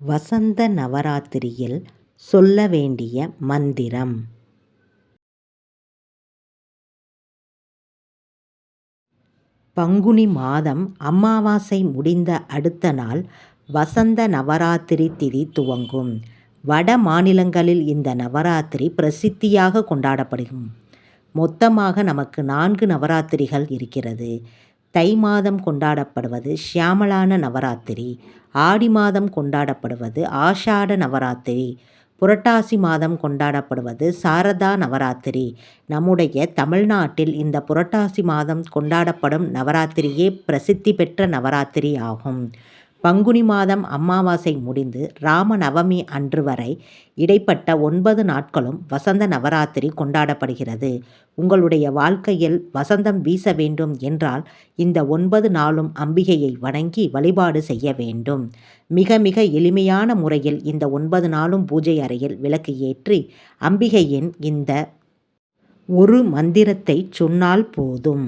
வசந்த நவராத்திரியில் சொல்ல வேண்டிய மந்திரம் பங்குனி மாதம் அமாவாசை முடிந்த அடுத்த நாள் வசந்த நவராத்திரி திதி துவங்கும். வட மாநிலங்களில் இந்த நவராத்திரி பிரசித்தியாக கொண்டாடப்படும். மொத்தமாக நமக்கு நான்கு நவராத்திரிகள் இருக்கிறது. தை மாதம் கொண்டாடப்படுவது ஷியாமளான நவராத்திரி. ஆடி மாதம் கொண்டாடப்படுவது ஆஷாட நவராத்திரி. புரட்டாசி மாதம் கொண்டாடப்படுவது சாரதா நவராத்திரி. நம்முடைய தமிழ்நாட்டில் இந்த புரட்டாசி மாதம் கொண்டாடப்படும் நவராத்திரியே பிரசித்தி பெற்ற நவராத்திரி ஆகும். பங்குனி மாதம் அமாவாசை முடிந்து ராம நவமி அன்று வரை இடைப்பட்ட ஒன்பது நாட்களும் வசந்த நவராத்திரி கொண்டாடப்படுகிறது. உங்களுடைய வாழ்க்கையில் வசந்தம் வீச வேண்டும் என்றால் இந்த ஒன்பது நாளும் அம்பிகையை வணங்கி வழிபாடு செய்ய வேண்டும். மிக மிக எளிமையான முறையில் இந்த ஒன்பது நாளும் பூஜை அறையில் விளக்கு ஏற்றி அம்பிகையின் இந்த ஒரு மந்திரத்தை சொன்னால் போதும்.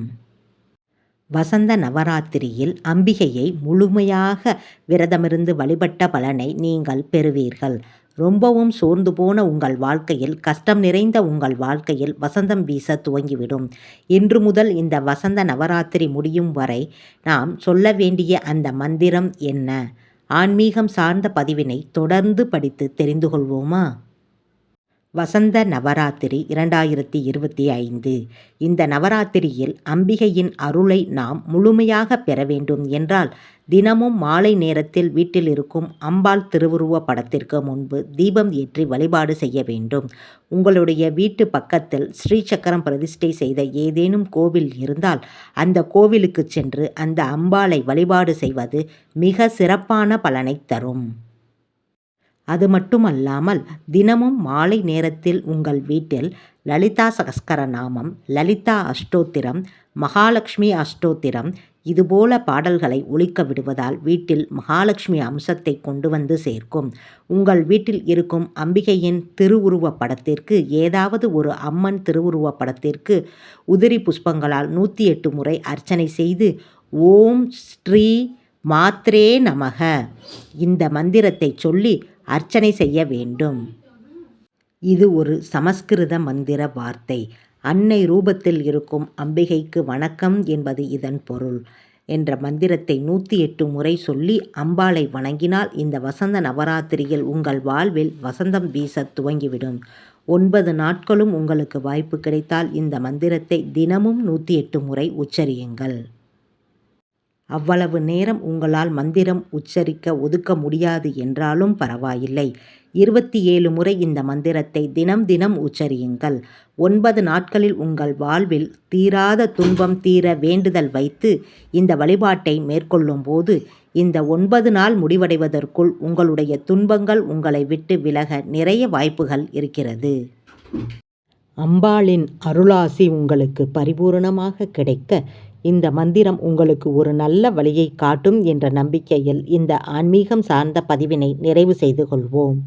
வசந்த நவராத்திரியில் அம்பிகையை முழுமையாக விரதமிருந்து வழிபட்ட பலனை நீங்கள் பெறுவீர்கள். ரொம்பவும் சோர்ந்து போன உங்கள் வாழ்க்கையில் கஷ்டம் நிறைந்த உங்கள் வாழ்க்கையில் வசந்தம் வீச துவங்கிவிடும். இன்று முதல் இந்த வசந்த நவராத்திரி முடியும் வரை நாம் சொல்ல வேண்டிய அந்த மந்திரம் என்ன? ஆன்மீகம் சார்ந்த பதிவினை தொடர்ந்து படித்து தெரிந்து கொள்வோமா? வசந்த நவராத்திரி இரண்டாயிரத்தி இருபத்தி ஐந்து இந்த நவராத்திரியில் அம்பிகையின் அருளை நாம் முழுமையாக பெற வேண்டும் என்றால் தினமும் மாலை நேரத்தில் வீட்டில் இருக்கும் அம்பாள் திருவுருவ படத்திற்கு முன்பு தீபம் ஏற்றி வழிபாடு செய்ய வேண்டும். உங்களுடைய வீட்டு பக்கத்தில் ஸ்ரீ சக்கரம் பிரதிஷ்டை செய்த ஏதேனும் கோவில் இருந்தால் அந்த கோவிலுக்கு சென்று அந்த அம்பாளை வழிபாடு செய்வது மிக சிறப்பான பலனை தரும். அது மட்டுமல்லாமல் தினமும் மாலை நேரத்தில் உங்கள் வீட்டில் லலிதா சகஸ்கர நாமம் லலிதா அஷ்டோத்திரம் மகாலட்சுமி அஷ்டோத்திரம் இதுபோல பாடல்களை ஒழிக்க விடுவதால் வீட்டில் மகாலட்சுமி அம்சத்தை கொண்டு வந்து சேர்க்கும். உங்கள் வீட்டில் இருக்கும் அம்பிகையின் திருவுருவ படத்திற்கு ஏதாவது ஒரு அம்மன் திருவுருவ படத்திற்கு உதிரி புஷ்பங்களால் நூற்றி எட்டு முறை அர்ச்சனை செய்து ஓம் ஸ்ரீ மாத்ரே நமக இந்த மந்திரத்தை சொல்லி அர்ச்சனை செய்ய வேண்டும். இது ஒரு சமஸ்கிருத மந்திர வார்த்தை. அன்னை ரூபத்தில் இருக்கும் அம்பிகைக்கு வணக்கம் என்பது இதன் பொருள். என்ற மந்திரத்தை நூற்றி எட்டு முறை சொல்லி அம்பாளை வணங்கினால் இந்த வசந்த நவராத்திரியில் உங்கள் வாழ்வில் வசந்தம் வீச துவங்கிவிடும். ஒன்பது நாட்களும் உங்களுக்கு வாய்ப்பு கிடைத்தால் இந்த மந்திரத்தை தினமும் நூற்றி எட்டு முறை உச்சரியுங்கள். அவ்வளவு நேரம் உங்களால் மந்திரம் உச்சரிக்க ஒதுக்க முடியாது என்றாலும் பரவாயில்லை. இருபத்தி ஏழு முறை இந்த மந்திரத்தை தினம் தினம் உச்சரியுங்கள். ஒன்பது நாட்களில் உங்கள் வாழ்வில் தீராத துன்பம் தீர வேண்டுதல் வைத்து இந்த வழிபாட்டை மேற்கொள்ளும்போது இந்த ஒன்பது நாள் முடிவடைவதற்குள் உங்களுடைய துன்பங்கள் உங்களை விட்டு விலக நிறைய வாய்ப்புகள் இருக்கிறது. அம்பாளின் அருளாசி உங்களுக்கு பரிபூரணமாக கிடைக்க இந்த மந்திரம் உங்களுக்கு ஒரு நல்ல வழியை காட்டும் என்ற நம்பிக்கையில் இந்த ஆன்மீகம் சார்ந்த பதிவினை நிறைவு செய்து கொள்வோம்.